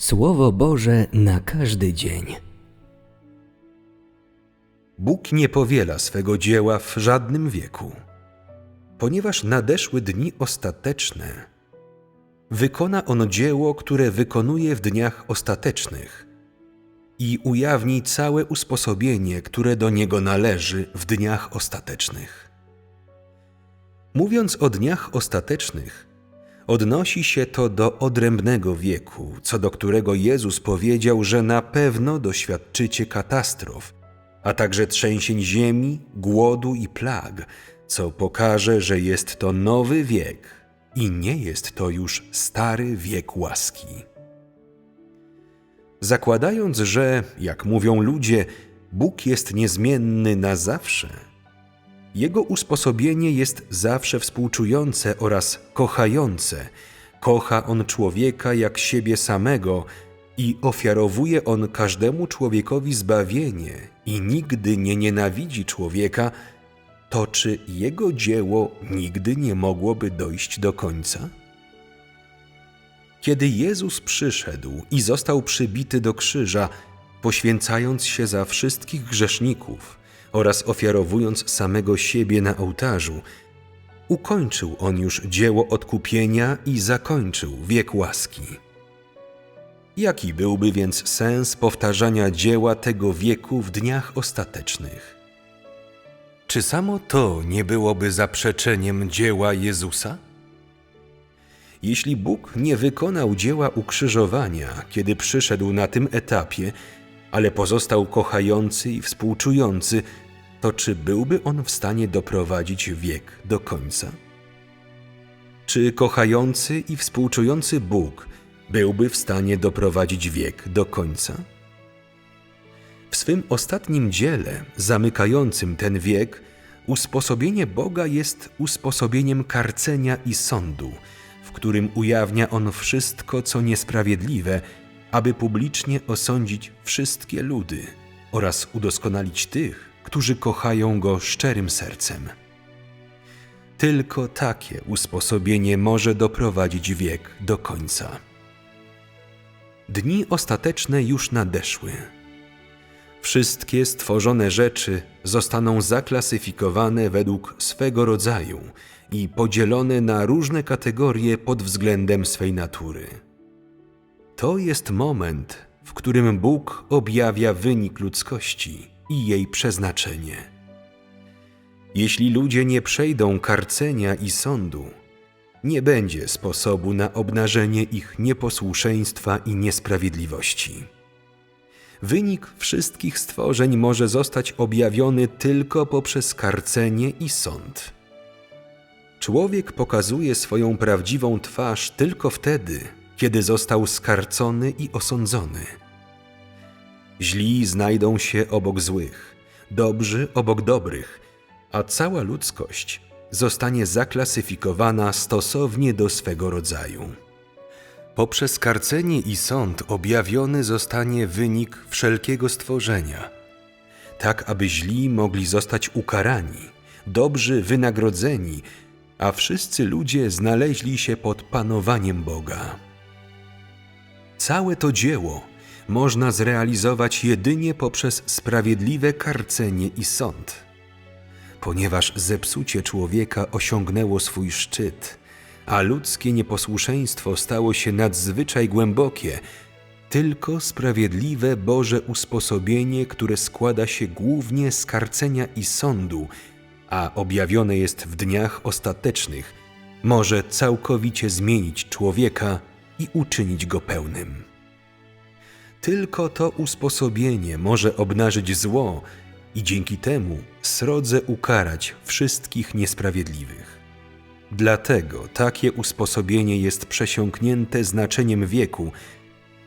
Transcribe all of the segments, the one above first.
Słowo Boże na każdy dzień. Bóg nie powiela swego dzieła w żadnym wieku, ponieważ nadeszły dni ostateczne. Wykona on dzieło, które wykonuje w dniach ostatecznych i ujawni całe usposobienie, które do niego należy w dniach ostatecznych. Mówiąc o dniach ostatecznych, odnosi się to do odrębnego wieku, co do którego Jezus powiedział, że na pewno doświadczycie katastrof, a także trzęsień ziemi, głodu i plag, co pokaże, że jest to nowy wiek i nie jest to już stary wiek łaski. Zakładając, że, jak mówią ludzie, Bóg jest niezmienny na zawsze, jego usposobienie jest zawsze współczujące oraz kochające. Kocha on człowieka jak siebie samego i ofiarowuje on każdemu człowiekowi zbawienie i nigdy nie nienawidzi człowieka, to czy jego dzieło nigdy nie mogłoby dojść do końca? Kiedy Jezus przyszedł i został przybity do krzyża, poświęcając się za wszystkich grzeszników oraz ofiarowując samego siebie na ołtarzu, ukończył on już dzieło odkupienia i zakończył wiek łaski. Jaki byłby więc sens powtarzania dzieła tego wieku w dniach ostatecznych? Czy samo to nie byłoby zaprzeczeniem dzieła Jezusa? Jeśli Bóg nie wykonał dzieła ukrzyżowania, kiedy przyszedł na tym etapie, ale pozostał kochający i współczujący, to czy byłby on w stanie doprowadzić wiek do końca? Czy kochający i współczujący Bóg byłby w stanie doprowadzić wiek do końca? W swym ostatnim dziele, zamykającym ten wiek, usposobienie Boga jest usposobieniem karcenia i sądu, w którym ujawnia on wszystko, co niesprawiedliwe, aby publicznie osądzić wszystkie ludy oraz udoskonalić tych, którzy kochają go szczerym sercem. Tylko takie usposobienie może doprowadzić wiek do końca. Dni ostateczne już nadeszły. Wszystkie stworzone rzeczy zostaną zaklasyfikowane według swego rodzaju i podzielone na różne kategorie pod względem swej natury. To jest moment, w którym Bóg objawia wynik ludzkości i jej przeznaczenie. Jeśli ludzie nie przejdą karcenia i sądu, nie będzie sposobu na obnażenie ich nieposłuszeństwa i niesprawiedliwości. Wynik wszystkich stworzeń może zostać objawiony tylko poprzez karcenie i sąd. Człowiek pokazuje swoją prawdziwą twarz tylko wtedy, kiedy został skarcony i osądzony. Źli znajdą się obok złych, dobrzy obok dobrych, a cała ludzkość zostanie zaklasyfikowana stosownie do swego rodzaju. Poprzez karcenie i sąd objawiony zostanie wynik wszelkiego stworzenia, tak aby źli mogli zostać ukarani, dobrzy wynagrodzeni, a wszyscy ludzie znaleźli się pod panowaniem Boga. Całe to dzieło można zrealizować jedynie poprzez sprawiedliwe karcenie i sąd. Ponieważ zepsucie człowieka osiągnęło swój szczyt, a ludzkie nieposłuszeństwo stało się nadzwyczaj głębokie, tylko sprawiedliwe Boże usposobienie, które składa się głównie z karcenia i sądu, a objawione jest w dniach ostatecznych, może całkowicie zmienić człowieka i uczynić go pełnym. Tylko to usposobienie może obnażyć zło i dzięki temu srodze ukarać wszystkich niesprawiedliwych. Dlatego takie usposobienie jest przesiąknięte znaczeniem wieku,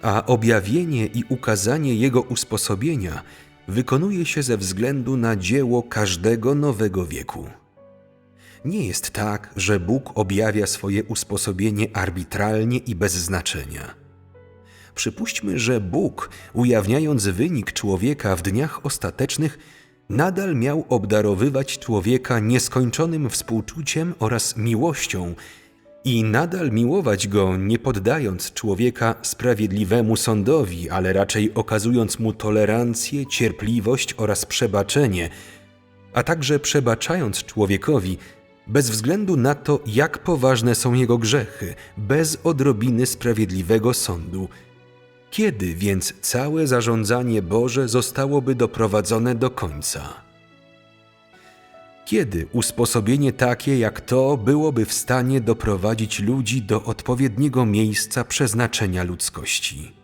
a objawienie i ukazanie jego usposobienia wykonuje się ze względu na dzieło każdego nowego wieku. Nie jest tak, że Bóg objawia swoje usposobienie arbitralnie i bez znaczenia. Przypuśćmy, że Bóg, ujawniając wynik człowieka w dniach ostatecznych, nadal miał obdarowywać człowieka nieskończonym współczuciem oraz miłością i nadal miłować go, nie poddając człowieka sprawiedliwemu sądowi, ale raczej okazując mu tolerancję, cierpliwość oraz przebaczenie, a także przebaczając człowiekowi, bez względu na to, jak poważne są jego grzechy, bez odrobiny sprawiedliwego sądu. Kiedy więc całe zarządzanie Boże zostałoby doprowadzone do końca? Kiedy usposobienie takie jak to byłoby w stanie doprowadzić ludzi do odpowiedniego miejsca przeznaczenia ludzkości?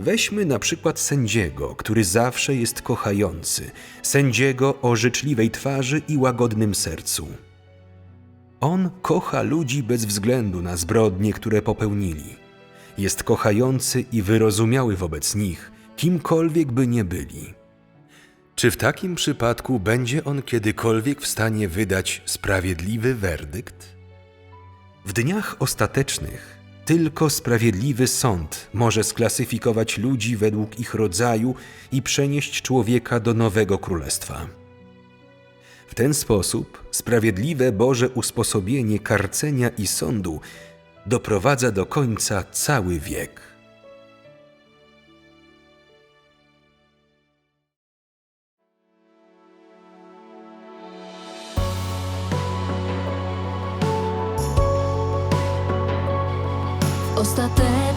Weźmy na przykład sędziego, który zawsze jest kochający, sędziego o życzliwej twarzy i łagodnym sercu. On kocha ludzi bez względu na zbrodnie, które popełnili. Jest kochający i wyrozumiały wobec nich, kimkolwiek by nie byli. Czy w takim przypadku będzie on kiedykolwiek w stanie wydać sprawiedliwy werdykt? W dniach ostatecznych tylko sprawiedliwy sąd może sklasyfikować ludzi według ich rodzaju i przenieść człowieka do nowego królestwa. W ten sposób sprawiedliwe Boże usposobienie karcenia i sądu doprowadza do końca cały wiek.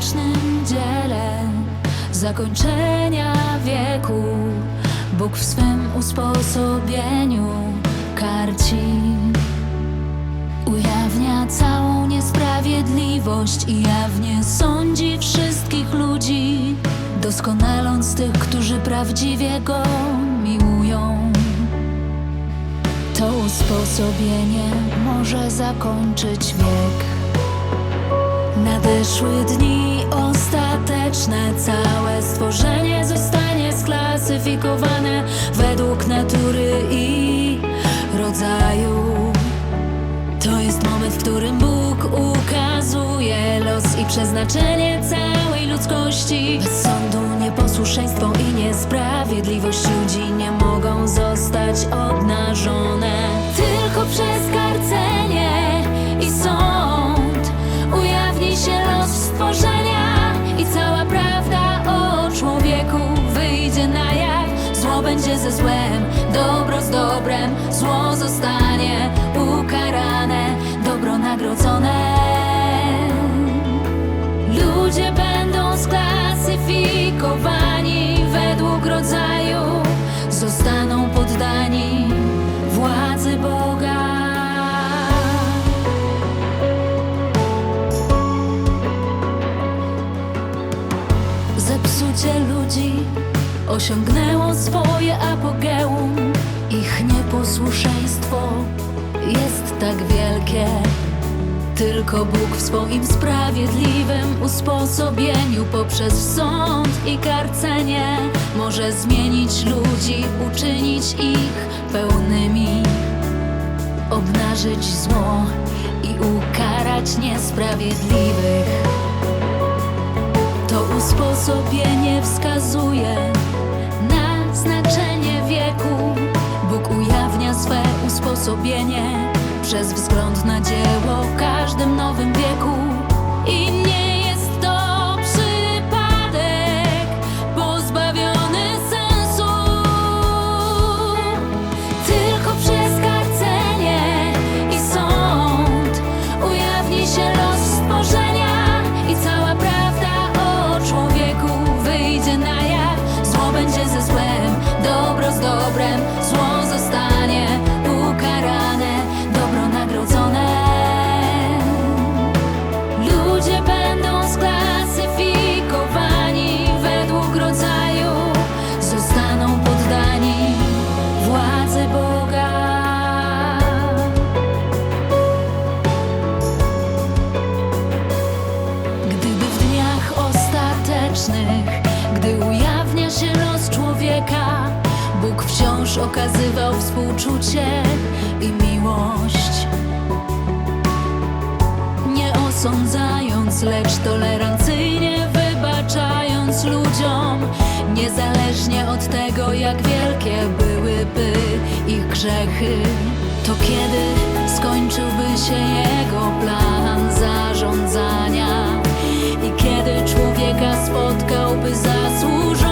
Ostatecznym dziele zakończenia wieku. Bóg w swym usposobieniu karci Ujawnia całą niesprawiedliwość i jawnie sądzi wszystkich ludzi Doskonaląc tych, którzy prawdziwie Go miłują. To usposobienie może zakończyć wiek Nadeszły dni ostateczne, całe stworzenie zostanie sklasyfikowane według natury i rodzaju. To jest moment, w którym Bóg ukazuje los i przeznaczenie całej ludzkości. Bez sądu, nieposłuszeństwo i niesprawiedliwość ludzi nie mogą zostać obnażone. Tylko przez Ludzie będą sklasyfikowani według rodzaju, zostaną poddani władzy Boga. Zepsucie ludzi osiągnęło swoje apogeum. Ich nieposłuszeństwo jest tak wielkie. Tylko Bóg w swoim sprawiedliwym usposobieniu poprzez sąd i karcenie może zmienić ludzi, uczynić ich pełnymi, obnażyć zło i ukarać niesprawiedliwych. To usposobienie wskazuje na znaczenie wieku. Bóg ujawnia swe usposobienie przez wzgląd na dzieło w każdym nowym wieku. I nie Okazywał współczucie i miłość. Nie osądzając, lecz tolerancyjnie wybaczając ludziom, niezależnie od tego, jak wielkie byłyby ich grzechy. To kiedy skończyłby się jego plan zarządzania i kiedy człowieka spotkałby zasłużony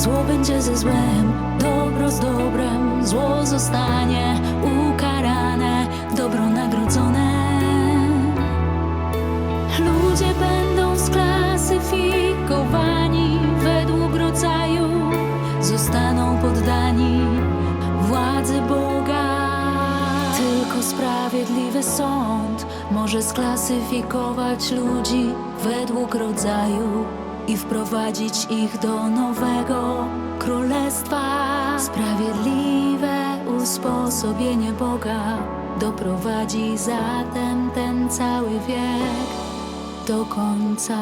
Zło będzie ze złem, dobro z dobrem, zło zostanie ukarane, dobro nagrodzone. Ludzie będą sklasyfikowani według rodzaju, zostaną poddani władzy Boga. Tylko sprawiedliwy sąd może sklasyfikować ludzi według rodzaju i wprowadzić ich do nowego królestwa. Sprawiedliwe usposobienie Boga doprowadzi zatem ten cały wiek do końca.